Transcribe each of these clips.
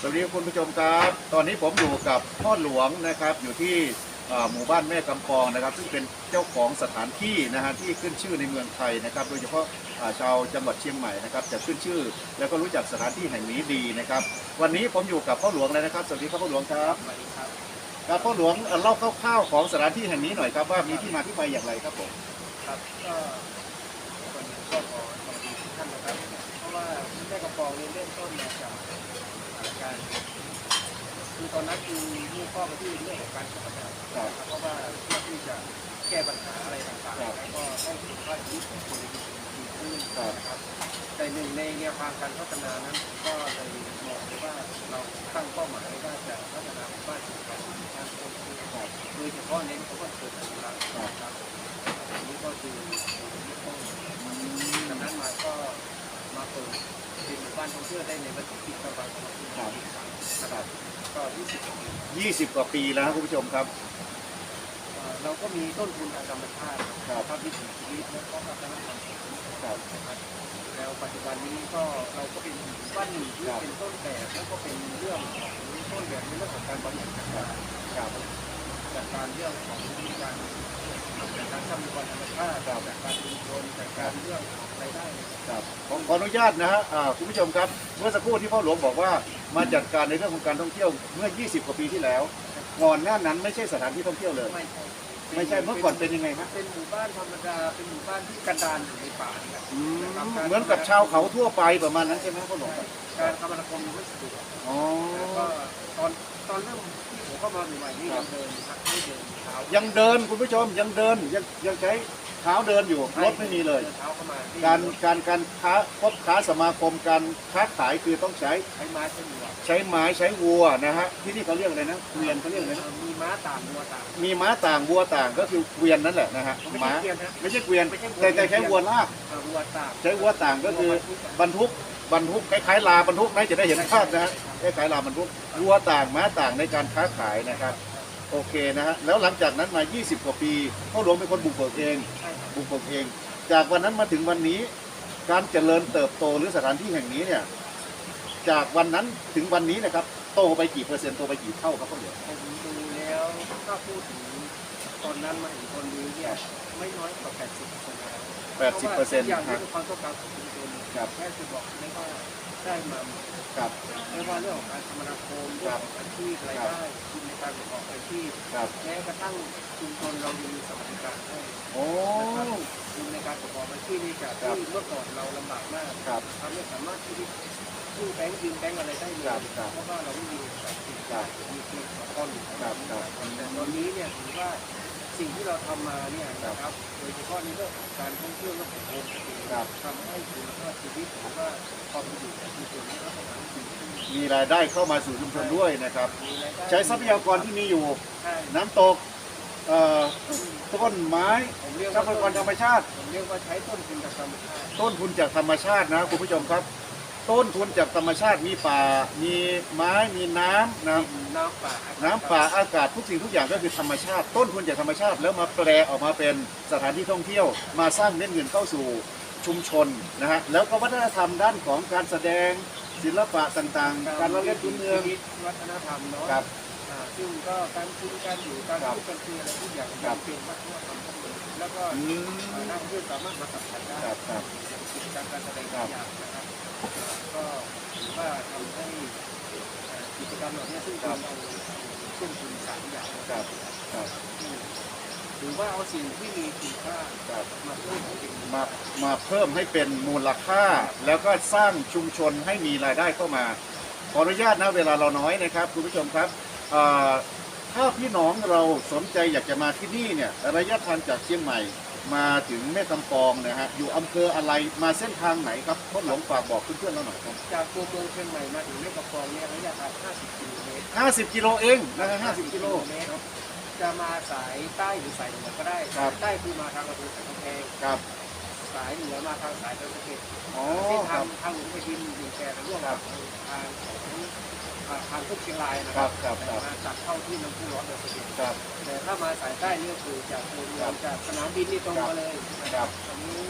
สวัสดีคุณผู้ชมครับ ตอนนี้ผมอยู่กับพ่อหลวงนะครับ อยู่ที่อ่าหมู่บ้านแม่กำปองนะครับ ซึ่งเป็นเจ้าของสถานที่นะฮะที่ขึ้นชื่อในเมืองไทยนะครับ โดยเฉพาะอ่าชาวจังหวัดเชียงใหม่นะครับจะขึ้นชื่อ แล้วก็รู้จักสถานที่แห่งนี้ดีนะครับ วันนี้ผมอยู่กับพ่อหลวงเลยนะครับ สวัสดีครับพ่อหลวงครับสวัสดีครับครับพ่อหลวงเอ่อเล่าคร่าวๆของสถานที่แห่งนี้หน่อยครับว่ามีที่มาที่ไปอย่างไรครับผมครับก็คนหนึ่งก็ขอสวัสดีทุกท่านนะครับเพราะว่าแม่กระปองนี้เริ่มต้นมาจาก การคือตอนนั้นคือมุ่งเป้าไปที่เรื่องของการพัฒนาครับเพราะว่าเพื่อที่จะแก้ปัญหาอะไรต่างๆ แล้วก็ให้สุขภาพชีวิตของคนดีขึ้นครับนะครับแต่หนึ่งในแนวทางการพัฒนานั้นก็เลยมองว่าเราตั้งเป้าหมายว่าจะพัฒนาบ้านสู่การเป็นบ้านคนที่ครับโดยเฉพาะเน้นเขาก็เกิดจากเราครับอันนี้ก็คือต้องดังนั้นมาก็มาเปิดเป็นหมู่บ้านท่องเที่ยวได้ในวันที่ปีประมาณปีสามนะครับก็ยี่สิบปี20กว่าปีแล้วครับคุณผู้ชมครับ เอ่อเราก็มีต้นทุนทางธรรมชาติครับภาพวิถีชีวิตและก็วัฒนธรรมครับนะครับแล้วปัจจุบันนี้ก็เราก็เป็นหมู่บ้านหนึ่งที่เป็นต้นแบบแล้วก็เป็นเรื่องของต้นแบบในเรื่องของการบริหารจัดการ ครับจัดการเรื่องของการจัดการทรัพยากรธรรมชาติจัดการชุมชนจัดการเรื่องของรายได้ ครับ ขอขออนุญาตนะฮะอ่าคุณผู้ชมครับ เมื่อสักครู่ที่พ่อหลวงบอกว่ามาจัดการในเรื่องของการท่องเที่ยวเมื่อ 20 กว่าปีที่แล้วก่อนหน้านั้นไม่ใช่สถานที่ท่องเที่ยวเลย ไม่ใช่ไม่ใช่เมื่อก่อนเป็นยังไงฮะเป็นหมู่บ้านธรรมดา เป็นหมู่บ้านที่กันดารอยู่ในป่านี่แหละอืมเหมือนกับชาวเขาทั่วไปประมาณนั้นใช่ไหมพ่อหลวงครับการคมนาคมไม่สะดวกอ๋อ แล้วก็ตอนตอนเริ่มที่ผมเข้ามาใหม่ๆนี่ยังเดินครับไม่เดินเท้ายังเดินคุณผู้ชมยังเดินยังยังใช้เท้าเดินอยู่รถไม่มีเลยเดินเท้าเข้ามาการการการค้าพบค้าสมาคมการค้าขายคือต้องใช้ใช้ไม้ใช้มือใช้ไม้ใช้วัวนะฮะที่นี่เขาเรียกอะไรนะเกวียนเขาเรียกอะไรนะมีม้าต่างวัวต่าง มีม้าต่างวัวต่างก็คือเกวียนนั่นแหละนะฮะไม่ม้าใช่เกียร์นะไม่ใช่เกวียนไม่ใช่เกวียนแต่แต่ใช้วัวลากเอ่อวัวต่าง ใช้วัวต่างก็คือบรรทุกบรรทุกคล้ายๆลาบรรทุกนะจะได้เห็นภาพนะฮะคล้ายๆลาบรรทุกวัวต่างม้าต่างในการค้าขายนะครับ โอเคนะฮะแล้วหลังจากนั้นมา 20 กว่าปีพ่อหลวงเป็นคนบุกเบิกเอง ใช่ครั บบุกเบิกเอง จากวันนั้นมาถึงวันนี้ การเจริญเติบโตหรือสถานที่แห่งนี้เนี่ย จากวันนั้นถึงวันนี้นะครับ โตไปกี่เปอร์เซ็นต์โตไปกี่เท่าครับพ่อหลวงผมดูแล้วถ้าพูดถึงตอนนั้นมาถึงตอนนี้เนี่ยไม่น้อยกว่า 80เปอร์เซ็นต์แล้ว80เปอร์เซ็นต์อย่างครัที่บเป็นความต้องการของชุมชนครับแค่จะบอกได้ว่าได้มาหมดครับไม่ว่าเรื่องของการคมนาคมเรื่องของอาชีพรายได้ทุนใน การประกอบอาชีพครับแม้กระทั่งชุมชนเรายังมีสวัสดิการให้โอ้ นะครับทุนในการประกอบอาชีพนี่จากครับ ที่เมื่อก่อนเราลำบากมากครับ ทำไม่สามารถที่จะกู้แบงค์ยืมแบงค์อะไรได้เลยครับครับเพราะว่าเราไม่มีแบบติดครับมีเพียงสองก้อนอยู่ครับครับแต่ตอนนี้เนี่ยถือว่าสิ่งที่เราทำมาเนี่ยนะครับโดยเฉพาะในเรื่องของการท่องเที่ยวและของโฮมสเตย์ครับ ทำให้คุณภาพชีวิตหรือว่าความเป็นอยู่ของชุมชนได้รับการดีขึ้น มีรายได้เข้ามาสู่ชุมชนด้วยนะครับมีรายได้ใช้ทรัพยากรที่มีอยู่ใช่น้ำตกเอ่อต้นไม้ผมเรียกทรัว่าพยากรธรรมชาติ ผมเรียกว่าใช้ต้นทุนจากธรรมชาติต้นทุนจากธรรมชาตินะคุณผู้ชมครับ ต้นทุนจากธรรมชาติมีป่า มีไม้มีน้ำนะดินน้ำป่าอากศน้ำป่าอากาศทุกสิ่งทุกอย่างก็คือธรรมชาติ ต้นทุนจากธรรมชาติแล้วมาแปลออกมาเป็นสถานที่ท่องเที่ยว มาสร้างเม็ดเงินเข้าสู่ชุมชนนะฮะแล้วก็วัฒนธรรมด้านของการแสดง ศิลปะต่างๆ การละเล่นพื้นเมืองชีวิตวัฒนธรรมเนาะครับ อ่าซึ่งก็การกินการอยู่การครับพูดการคุยอะไรทุกอย่างครับเป็นวัฒนธรรมทั้งหมดแล้วก็อืมอ่านักท่องเที่ยวสามารถมาสัมผัสได้ครับครับ กิจกรรมการแสดงทุกอย่างนะครับอ่าก็ถือว่าทำให้อ่ากิจกรรมเหล่านี้ซึ่งเป็นเอาต้นทุนสามอย่างครับ ครับ ที่ ถือว่าเอาสิ่งที่มีคุณค่าครับมาเพิ่มให้เป็นมามาเพิ่มให้เป็นมูลค่า แล้วก็สร้างชุมชนให้มีรายได้เข้ามา ขออนุญาตนะเวลาเราน้อยนะครับคุณผู้ชมครับอ่าถ้าพี่น้องเราสนใจอยากจะมาที่นี่เนี่ยระยะทางจากเชียงใหม่ มาถึงแม่กำปองนะฮะอยู่อำเภออะไรมาเส้นทางไหนครับพ่อหลวงฝากบอกเพื่อนๆเราหน่อยครับ จากตัวเมืองเชียงใหม่มาถึงแม่กำปองเนี่ยระยะทาง 50 กิโลเมตร50 กิโลเองนะฮะ50 กิโลเมตร จะมาสายใต้หรือสายเหนือก็ได้ครับ สายใต้คือมาทางอำเภอสันกำแพงครับ สายเหนือมาทางสายดอยสะเก็ดอ๋อเส้นคทารังบ ทางหลวงไปดินหนึ่งแปดร่วมครักับบทางของอ่าทางทุกเชียงรายนะคครัรับบครับครับ มาตัดเข้าที่น้ำพุร้อนดอยสะเก็ดครับ แต่ถ้ามาสายใต้นี่ก็คือจากตัวเมืครัองบจากสนามบินนี่ตรงมาเลยนะคครัรับบอันนี้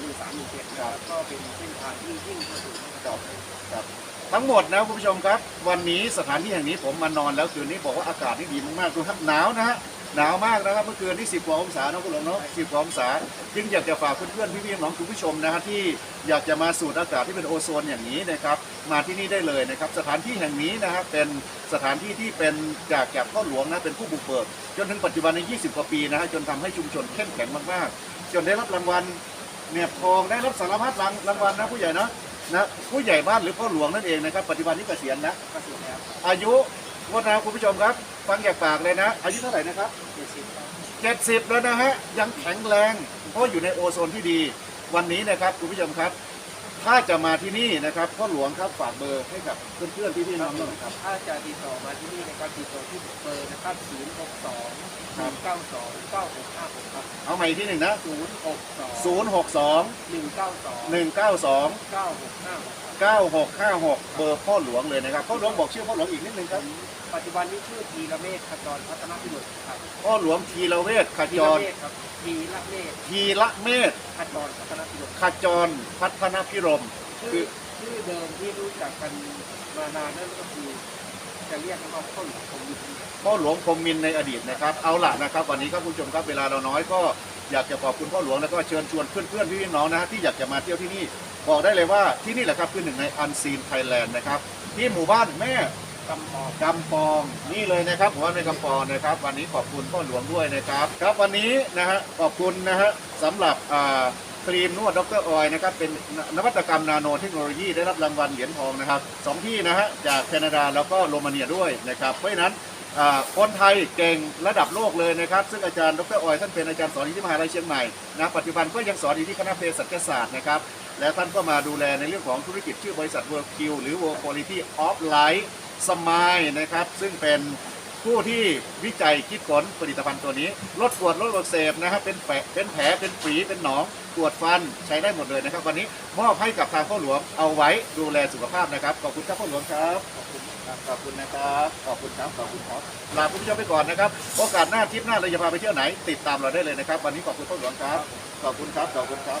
หนึ่งสามหนึ่งเจ็ดครับก็เป็นเส้นทางที่ยิ่งเข้าสู่แม่ครักำบปองครับ ทั้งหมดนะคุณผู้ชมครับ วันนี้สถานที่แห่งนี้ผมมานอนแล้วคืนนี้บอกว่าอากาศนี่ดีมากๆดูครับหนาวนะฮะหนาวมากนะครับเมื่อคืนที่10กว่าองศาเนาะคุณหลงเนาะ10กว่าองศาจึงอยากจะฝากเพื่อนๆพี่ๆน้องๆคุณผู้ชมนะฮะที่อยากจะมาสูดอากาศที่เป็นโอโซนอย่างนี้นะครับมาที่นี่ได้เลยนะครับสถานที่แห่งนี้นะครับเป็นสถานที่ที่เป็นจากจากพ่อหลวงนะเป็นผู้บุกเบิกจนถึงปัจจุบันใน 20 กว่าปีนะฮะจนทำให้ชุมชนเข้มแข็งมากๆ จนได้รับรางวัลเนียบทองได้รับสารพัดรางรางวัลนะผู้ใหญ่เนาะ นะผู้ใหญ่บ้านหรือพ่อหลวงนั่นเองนะครับปัจจุบันนี้เกษียณนะก็สุดแล้วอายุวันนะคุณผู้ชมครับ ฟังจากปากเลยนะ อายุเท่าไหร่นะครับเจ็ดสิบครับ70แล้วนะฮะยังแข็งแรง เพราะอยู่ในโอโซนที่ดี วันนี้นะครับคุณผู้ชมครับ ถ้าจะมาที่นี่นะครับพ่อหลวงครับฝากเบอร์ให้กับเพื่อนๆพี่ๆน้องๆหน่อยครับ ถ้าจะติดต่อมาที่นี่นะครับติดต่อที่เบอร์นะครับศูนย์หกสองสามเก้าสองเก้าหกห้าหกครับ เอาใหม่อีกที่หนึ่งนะศูนย์หกสอง062หนึ่งเก้าสอง192เก้าหกห้าหกครับ 9656 เบอร์พ่อหลวงเลยนะครับ พ่อหลวงบอกชื่อพ่อหลวงอีกนิดนึงครับ ปัจจุบันนี้ชื่อทีละเมธขจรพัฒนพิรุณครับพ่อหลวงทีละเวศขทีจละร เมธครับทีละเมธทีละเมธขจรพัฒนพิรุณขจรพัฒนพิรมชื่อชื่อเดิมที่รู้จักกันมานานนั่นก็คือ จะเรียกกันว่าต้นคงมีพ่อหลวงพรหมมินทร์ในอดีตนะครับ เอาล่ะนะครับ วันนี้ครับคุณผู้ชมครับเวลาเราน้อยก็อยากจะขอบคุณพ่อหลวงแล้วก็เชิญชวนเพื่อนๆพี่ๆน้องนะฮะที่อยากจะมาเที่ยวที่นี่ บอกได้เลยว่าที่นี่แหละครับคือหนึ่งในอันซีนไทยแลนด์นะครับ ที่หมู่บ้านแม่กำปองกำปองนี่เลยนะครับหมู่บ้านแม่กำปองนะครับ วันนี้ขอบคุณพ่อหลวงด้วยนะครับ ครับวันนี้นะฮะขอบคุณนะฮะสำหรับอ่าครีมนวดดรออยนะครับเป็นนวัตกรรมนาโนเทคโนโลยีได้รับรางวัลเหรียญทองนะครับสองที่นะฮะจากแคนาดาแล้วก็โรมาเนียด้วยนะครับ เพราะฉะนั้นอ่าคนไทยเก่งระดับโลกเลยนะครับ ซึ่งอาจารย์ดรออยท่านเป็นอาจารย์สอนอยู่ที่มหาลัยเชียงใหม่นะปัจจุบันก็ยังสอนอยู่ที่คณะเภสัชศาสตร์นะครับ และท่านก็มาดูแลในเรื่องของธุรกิจชื่อบริษัท World Q หรือ World Quality of Life Smile นะครับ ซึ่งเป็นผู้ที่วิจัยคิดค้นผลิตภัณฑ์ตัวนี้ ลดปวดลดอักเสบนะครับเป็นแผลเป็นแผลเป็นฝีเป็นหนองปวดฟันใช้ได้หมดเลยนะครับ วันนี้มอบให้กับทางพ่อหลวงเอาไว้ดูแลสุขภาพนะครับ ขอบคุณครับพ่อหลวงครับ ขอบคุณครับขอบคุณนะครับขอบคุณครับขอบคุณครับลาคุณผู้ชมไปก่อนนะครับโอกาสหน้าทริปหน้าเราจะพาไปเที่ยวไหน ติดตามเราได้เลยนะครับ วันนี้ขอบคุณพ่อหลวงครับ ขอบคุณครับขอบคุณครับ